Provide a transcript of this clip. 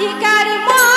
রাধিকার মা